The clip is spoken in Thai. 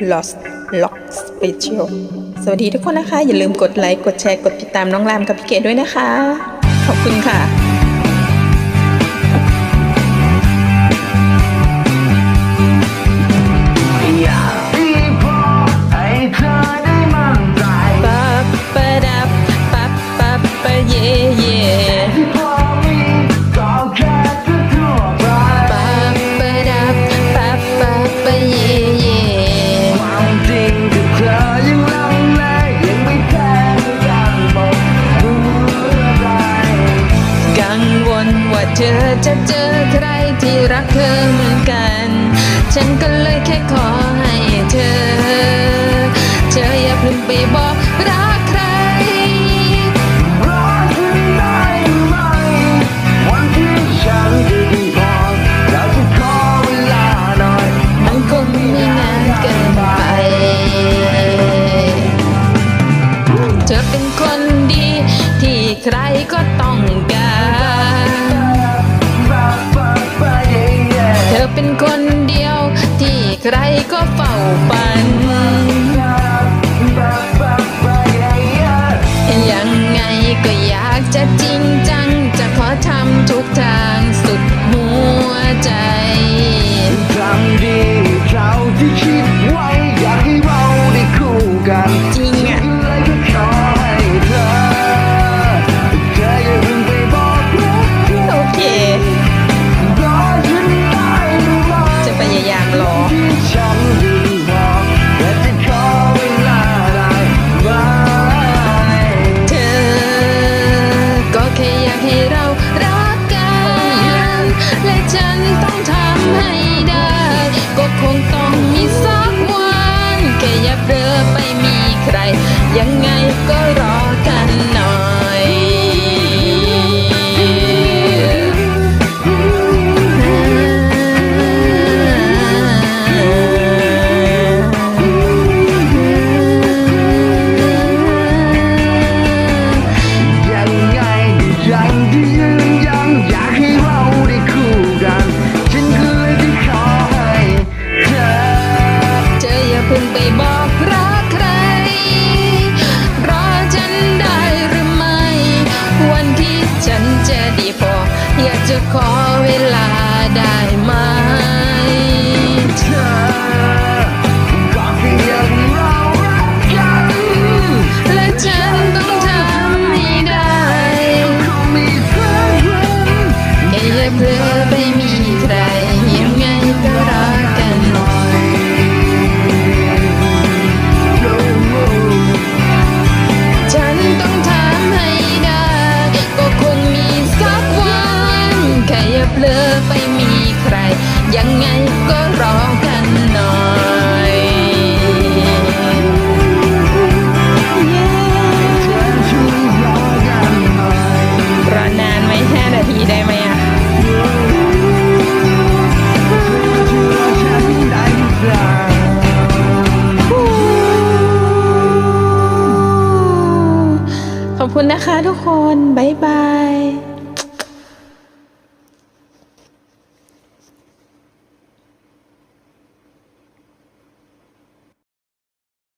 Lost Lock Special สวัสดีทุกคนนะคะ อย่าลืมกดไลค์ กดแชร์ กดติดตามน้องรามกับพี่เกดด้วยนะคะ ขอบคุณค่ะ จะเจอใครที่รักเธอเหมือนกัน ฉันก็เลยแค่ขอให้เธอ เธออย่าเพิ่งไปบอกรักใคร รัฉันได้ไหม วันที่ฉันจะดีพออยากจขอเวลาหน่อย มันคงไม่นาเกินไป เธอเป็นคนดีที่ใครก็ต้องการ ก็เฝ้าปั่น ยังไงก็ ขอบคุณนะคะทุกคน บ๊ายบาย